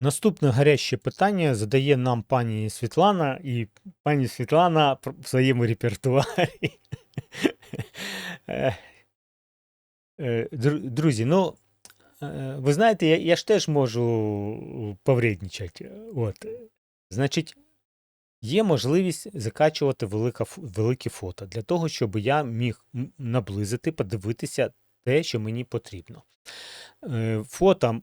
Наступне гаряче питання задає нам пані Світлана, і пані Світлана в своєму репертуарі. Е, е, дру- Друзі, ну е, ви знаєте, я, я ж теж можу повредничати. От. Значить, є можливість закачувати велика, великі фото для того, щоб я міг наблизити, подивитися те, що мені потрібно. Фото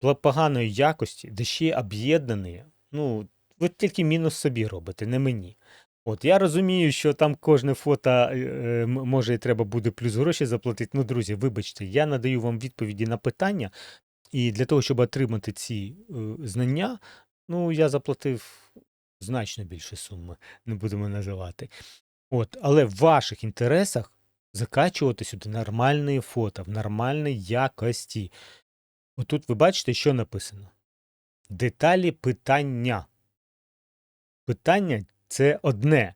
поганої якості, де ще об'єднані, ну, ви тільки мінус собі робите, не мені. От я розумію, що там кожне фото е, е, може і треба буде плюс гроші заплатити. Ну, друзі, вибачте, я надаю вам відповіді на питання, і для того, щоб отримати ці е, знання, ну, я заплатив значно більше суми, не будемо називати. От, але в ваших інтересах закачувати сюди нормальні фото в нормальній якості. Отут ви бачите, що написано: деталі питання. Питання це одне,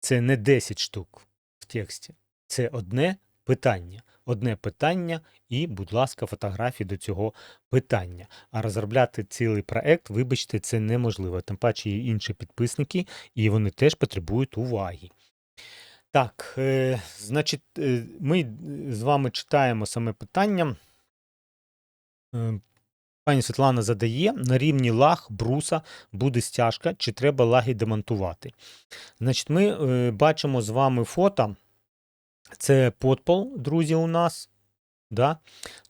це не 10 штук в тексті. Це одне питання. Одне питання, і, будь ласка, фотографії до цього питання. А розробляти цілий проект, вибачте, це неможливо. Тим паче є інші підписники, і вони теж потребують уваги. Так, е, значить, е, ми з вами читаємо саме питання. Пані Світлана задає, на рівні лаг бруса буде стяжка, чи треба лаги демонтувати. Значить, ми е, бачимо з вами фото. Це подпол, друзі, у нас. Да?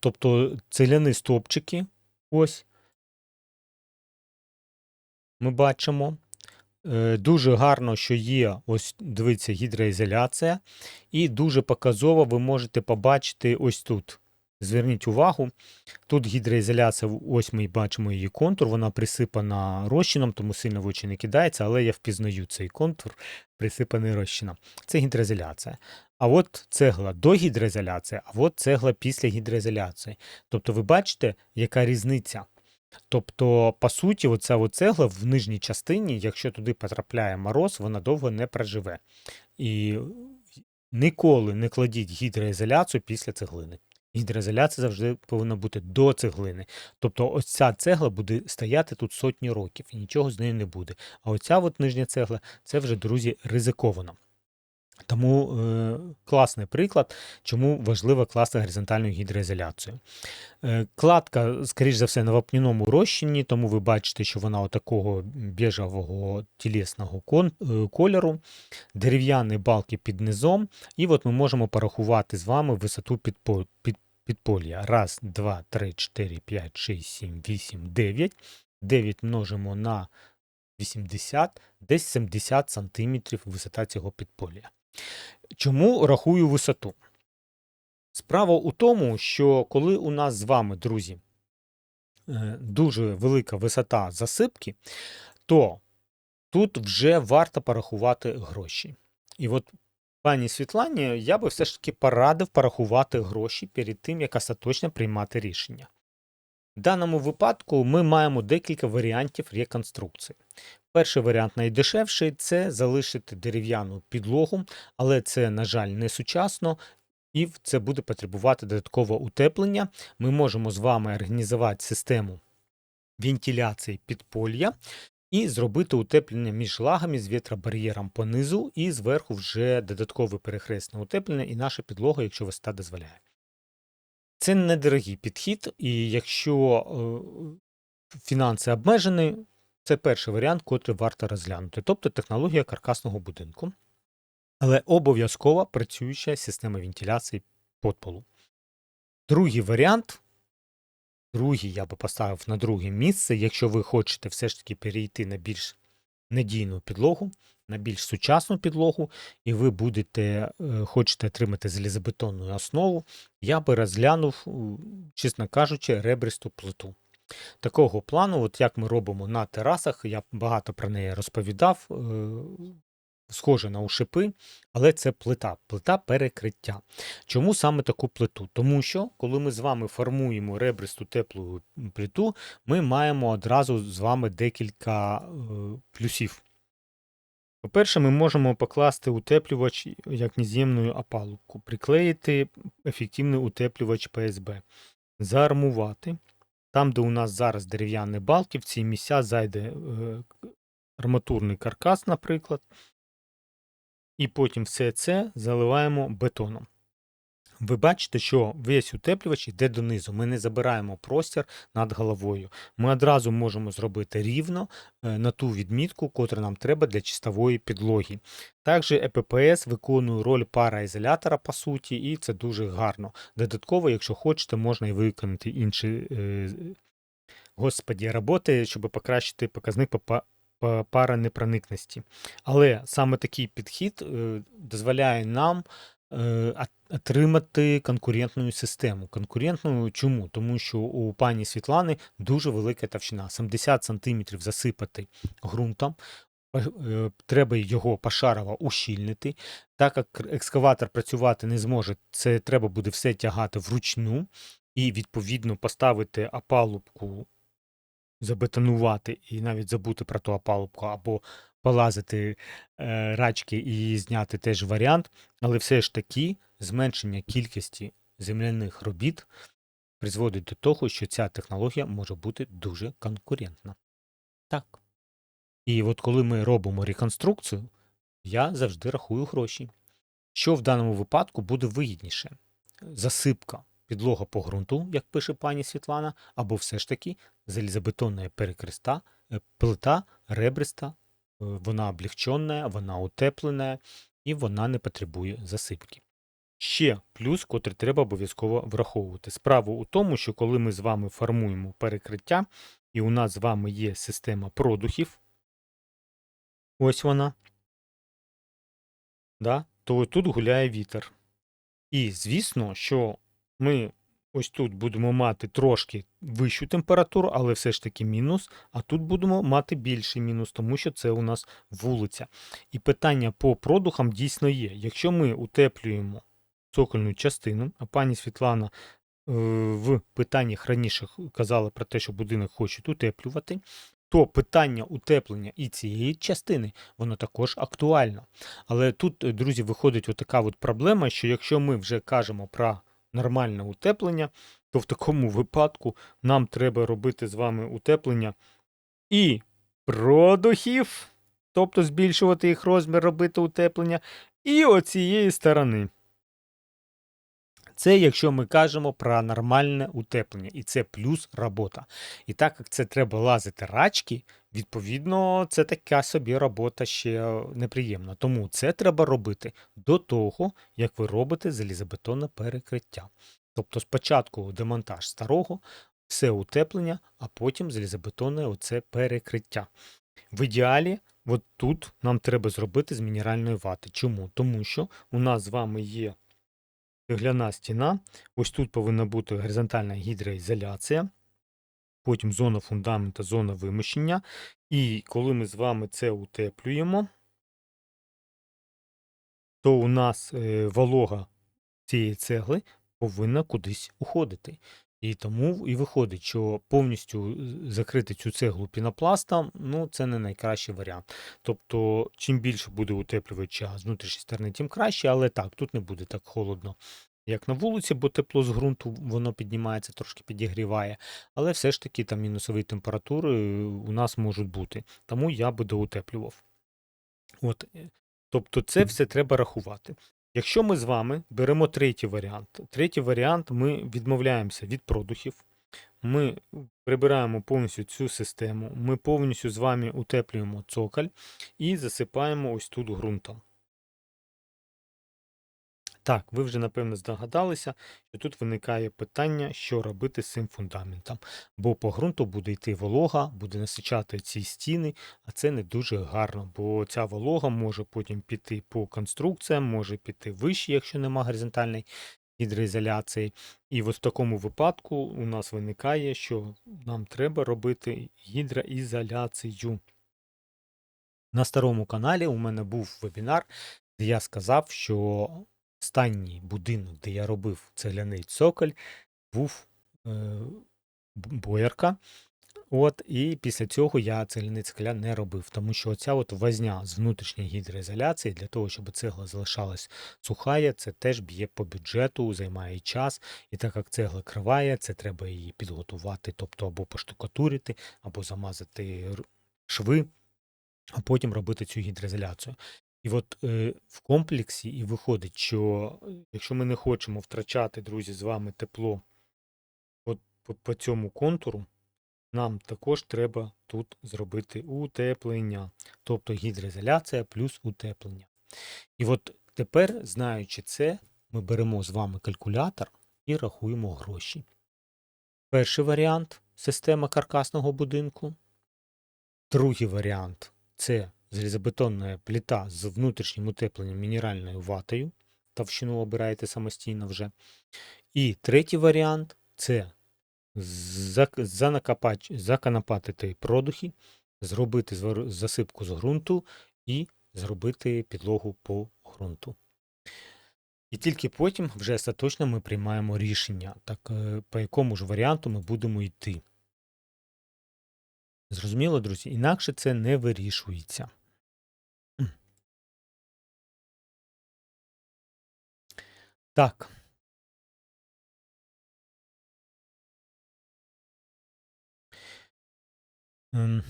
Тобто цегляні стовпчики. Ось. Ми бачимо. Е, Дуже гарно, що є, ось дивіться, гідроізоляція. І дуже показово ви можете побачити ось тут. Зверніть увагу, тут гідроізоляція, ось ми бачимо її контур, вона присипана розчином, тому сильно в очі не кидається, але я впізнаю цей контур, присипаний розчином. Це гідроізоляція. А от цегла до гідроізоляції, а от цегла після гідроізоляції. Тобто ви бачите, яка різниця. Тобто, по суті, оця цегла в нижній частині, якщо туди потрапляє мороз, вона довго не проживе. І ніколи не кладіть гідроізоляцію після цеглини. Гідроізоляція завжди повинна бути до цеглини. Тобто ось ця цегла буде стояти тут сотні років і нічого з нею не буде. А оця от нижня цегла це вже, друзі, ризиковано. Тому е, класний приклад, чому важливо класти горизонтальну гідроізоляцію. Е, кладка, скоріш за все, на вапняному розчині, тому ви бачите, що вона такого біжевого тілесного кон, е, кольору, дерев'яні балки під низом, і от ми можемо порахувати з вами висоту підпо, під, підполля. Раз, два, три, чотири, п'ять, шість, сім, вісім, дев'ять. 9 множимо на 80, десь 70 сантиметрів висота цього підполля. Чому рахую висоту? Справа у тому, що коли у нас з вами, друзі, е, дуже велика висота засипки, то тут вже варто порахувати гроші. І от пані Світлані, я би все ж таки порадив порахувати гроші перед тим, як остаточно приймати рішення. В даному випадку ми маємо декілька варіантів реконструкції. Перший варіант найдешевший це залишити дерев'яну підлогу, але це, на жаль, не сучасно, і це буде потребувати додаткового утеплення. Ми можемо з вами організувати систему вентиляції підполля і зробити утеплення між лагами з вітробар'єром по низу, і зверху вже додаткове перехресне утеплення, і наша підлога, якщо висота дозволяє. Це недорогий підхід, і якщо е, фінанси обмежені, це перший варіант, котрий варто розглянути, тобто технологія каркасного будинку, але обов'язково працююча система вентиляції подполу. Другий варіант, другий я би поставив на друге місце, якщо ви хочете все ж таки перейти на більш надійну підлогу, на більш сучасну підлогу, і ви будете е, хочете отримати залізобетонну основу, я би розглянув, чесно кажучи, ребристу плиту. Такого плану, от як ми робимо на терасах, я багато про неї розповідав, е, схоже на ушипи, але це плита, плита перекриття. Чому саме таку плиту? Тому що, коли ми з вами формуємо ребристу теплу плиту, ми маємо одразу з вами декілька е, плюсів. По-перше, ми можемо покласти утеплювач як нез'ємну опалубку, приклеїти ефективний утеплювач ПСБ, заармувати, Там, де у нас зараз дерев'яні балки, в ці місця зайде е, арматурний каркас, наприклад. І потім все це заливаємо бетоном. Ви бачите, що весь утеплювач йде донизу. Ми не забираємо простір над головою. Ми одразу можемо зробити рівно е, на ту відмітку, котра нам треба для чистової підлоги. Також ЕППС виконує роль параізолятора, по суті, і це дуже гарно. Додатково, якщо хочете, можна і виконати інші е, господі, роботи, щоб покращити показник по па- по паранепроникності. Але саме такий підхід е, дозволяє нам отримати конкурентну систему. Конкурентну чому? Тому що у пані Світлани дуже велика товщина. 70 см засипати ґрунтом. е, Треба його пошарово ущільнити. Так як екскаватор працювати не зможе, це треба буде все тягати вручну і відповідно поставити опалубку забетонувати і навіть забути про ту опалубку або полазити е, рачки і зняти теж варіант, але все ж таки зменшення кількості земляних робіт призводить до того, що ця технологія може бути дуже конкурентна. Так. І от коли ми робимо реконструкцію, я завжди рахую гроші. Що в даному випадку буде вигідніше? Засипка підлога по ґрунту, як пише пані Світлана, або все ж таки залізобетонна перекреста, е, плита ребриста, вона облегчена, вона утеплена і вона не потребує засипки. Ще плюс, котрий треба обов'язково враховувати. Справа у тому, що коли ми з вами формуємо перекриття, і у нас з вами є система продухів, ось вона, да, то тут гуляє вітер. І звісно, що ми ось тут будемо мати трошки вищу температуру, але все ж таки мінус, а тут будемо мати більший мінус, тому що це у нас вулиця. І питання по продухам дійсно є. Якщо ми утеплюємо цокольну частину, а пані Світлана е, в питаннях раніше казала про те, що будинок хочуть утеплювати, то питання утеплення і цієї частини, воно також актуально. Але тут, е, друзі, виходить отака от проблема, що якщо ми вже кажемо про нормальне утеплення, то в такому випадку нам треба робити з вами утеплення і продухів, тобто збільшувати їх розмір, робити утеплення, і оцієї сторони. Це якщо ми кажемо про нормальне утеплення, і це плюс робота. І так як це треба лазити рачки, відповідно, це така собі робота ще неприємна. Тому це треба робити до того, як ви робите залізобетонне перекриття. Тобто спочатку демонтаж старого, все утеплення, а потім залізобетонне оце перекриття. В ідеалі, от тут нам треба зробити з мінеральної вати. Чому? Тому що у нас з вами є цегляна стіна. Ось тут повинна бути горизонтальна гідроізоляція, потім зона фундамента, зона вимощення. І коли ми з вами це утеплюємо, то у нас е, волога цієї цегли повинна кудись уходити. І тому і виходить, що повністю закрити цю цеглу пінопластом, ну це не найкращий варіант. Тобто, чим більше буде утеплювача з внутрішньої сторони, тим краще, але так, тут не буде так холодно, як на вулиці, бо тепло з ґрунту воно піднімається, трошки підігріває. Але все ж таки там мінусові температури е, у нас можуть бути. Тому я би доутеплював. От, е, тобто, це все треба рахувати. Якщо ми з вами беремо третій варіант, третій варіант ми відмовляємося від продухів, ми прибираємо повністю цю систему, ми повністю з вами утеплюємо цоколь і засипаємо ось тут ґрунтом. Так, ви вже напевно здогадалися, що тут виникає питання, що робити з цим фундаментом. Бо по ґрунту буде йти волога, буде насичати ці стіни, а це не дуже гарно, бо ця волога може потім піти по конструкціям, може піти вище, якщо нема горизонтальної гідроізоляції. І от в такому випадку у нас виникає, що нам треба робити гідроізоляцію. На старому каналі у мене був вебінар, де я сказав, що останній будинок, де я робив цегляний цоколь, був е, боярка. От, і після цього я цегляний цикля не робив, тому що оця от возня з внутрішньої гідроізоляції для того, щоб цегла залишалась сухая, це теж б'є по бюджету, займає час. І так як цегла криває, це треба її підготувати, тобто або поштукатурити, або замазати шви, а потім робити цю гідроізоляцію. І от е, в комплексі і виходить, що е, якщо ми не хочемо втрачати, друзі, з вами тепло от по, по цьому контуру, нам також треба тут зробити утеплення, тобто гідроізоляція плюс утеплення. І от тепер, знаючи це, ми беремо з вами калькулятор і рахуємо гроші. Перший варіант система каркасного будинку. Другий варіант це залізобетонна плита з внутрішнім утепленням мінеральною ватою. Товщину обираєте самостійно вже. І третій варіант це зак- занакопач- законопатити продухи, зробити засипку з ґрунту і зробити підлогу по ґрунту. І тільки потім вже остаточно ми приймаємо рішення, так е, по якому ж варіанту ми будемо йти. Зрозуміло, друзі? Інакше це не вирішується. Так. Ем.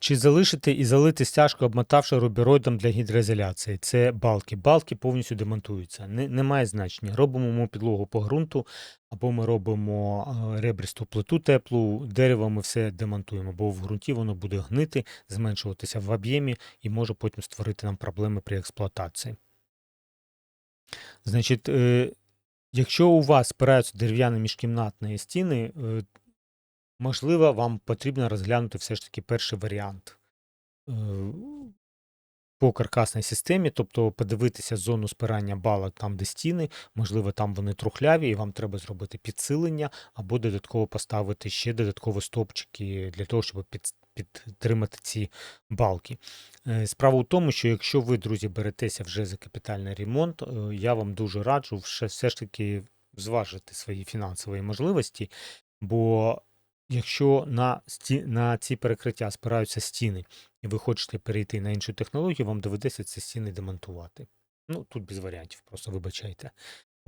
Чи залишити і залити стяжку, обмотавши рубіроїдом для гідроізоляції? Це балки. Балки повністю демонтуються. Не, немає значення. Робимо ми підлогу по ґрунту, або ми робимо е, ребристу плиту теплу, дерево ми все демонтуємо, бо в ґрунті воно буде гнити, зменшуватися в об'ємі і може потім створити нам проблеми при експлуатації. Значить, е, якщо у вас спираються дерев'яні міжкімнатні стіни, е, можливо, вам потрібно розглянути все ж таки перший варіант е, по каркасній системі, тобто подивитися зону спирання балок там, де стіни, можливо, там вони трухляві, і вам треба зробити підсилення, або додатково поставити ще додаткові стовпчики для того, щоб підтримати ці балки. Е, Справа у тому, що якщо ви, друзі, беретеся вже за капітальний ремонт, е, я вам дуже раджу все, ж таки зважити свої фінансові можливості, бо якщо на, сті, на ці перекриття спираються стіни, і ви хочете перейти на іншу технологію, вам доведеться ці стіни демонтувати. Ну, тут без варіантів, просто вибачайте.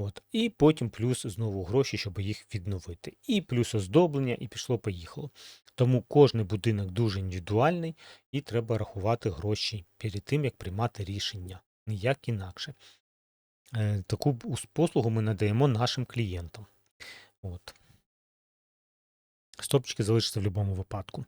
От. І потім плюс знову гроші, щоб їх відновити. І плюс оздоблення, і пішло-поїхало. Тому кожний будинок дуже індивідуальний, і треба рахувати гроші перед тим, як приймати рішення. Ніяк інакше. Е, Таку послугу ми надаємо нашим клієнтам. От. Стопчики залишаться в будь-якому випадку.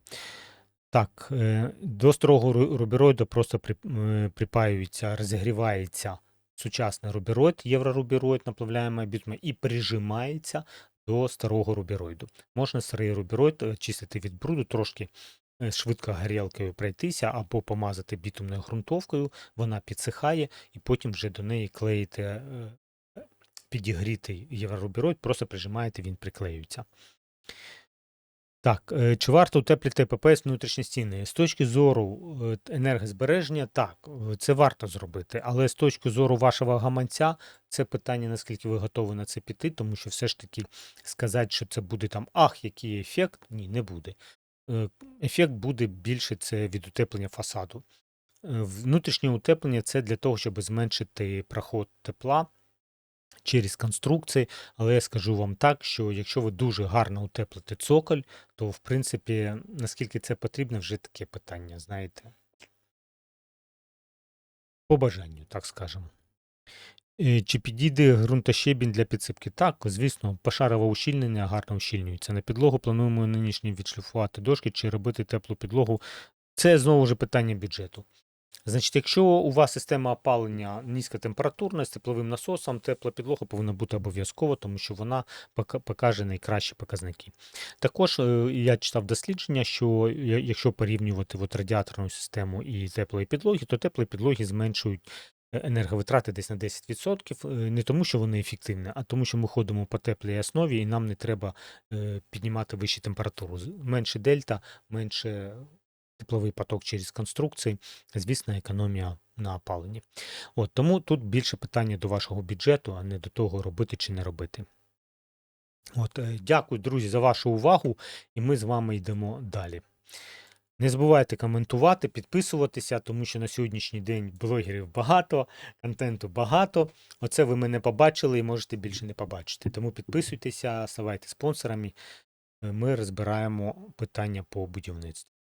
Так, е, до старого ру- рубіроїду просто е, припаюється, розігрівається сучасний рубіроїд, єврорубіроїд, наплавляємо бітуми, і прижимається до старого рубіроїду. Можна старий рубіроїд е, чистити від бруду, трошки е, швидко горілкою пройтися або помазати бітумною ґрунтовкою, вона підсихає, і потім вже до неї клеїте е, підігрітий єврорубіроїд, просто прижимаєте, він приклеюється. Так, е, чи варто утеплити ППС внутрішні стіни? З точки зору е, енергозбереження, так, е, це варто зробити, але з точки зору вашого гаманця, це питання, наскільки ви готові на це піти, тому що все ж таки сказати, що це буде там ах, який ефект, ні, не буде. Ефект буде більше це від утеплення фасаду. Внутрішнє утеплення це для того, щоб зменшити проход тепла через конструкції, але я скажу вам так, що якщо ви дуже гарно утеплите цоколь, то в принципі, наскільки це потрібно, вже таке питання, знаєте. По бажанню, так скажемо. Е, Чи підійде ґрунтощебінь для підсипки? Так, звісно, пошарове ущільнення гарно ущільнюється. На підлогу плануємо нинішній відшліфувати дошки чи робити теплу підлогу. Це знову ж питання бюджету. Значить, якщо у вас система опалення низькотемпературна з тепловим насосом, тепла підлога повинна бути обов'язково, тому що вона покаже найкращі показники. Також е, я читав дослідження, що якщо порівнювати от радіаторну систему і теплої підлоги, то теплі підлоги зменшують е, енерговитрати десь на 10%, е, не тому, що вони ефективні, а тому, що ми ходимо по теплій основі і нам не треба піднімати вищу температуру. Менше дельта, менше тепловий поток через конструкції, звісно, економія на опаленні. От, тому тут більше питання до вашого бюджету, а не до того, робити чи не робити. От, е, дякую, друзі, за вашу увагу, і ми з вами йдемо далі. Не забувайте коментувати, підписуватися, тому що на сьогоднішній день блогерів багато, контенту багато. Оце ви мене побачили і можете більше не побачити. Тому підписуйтеся, ставайте спонсорами. Е, Ми розбираємо питання по будівництву.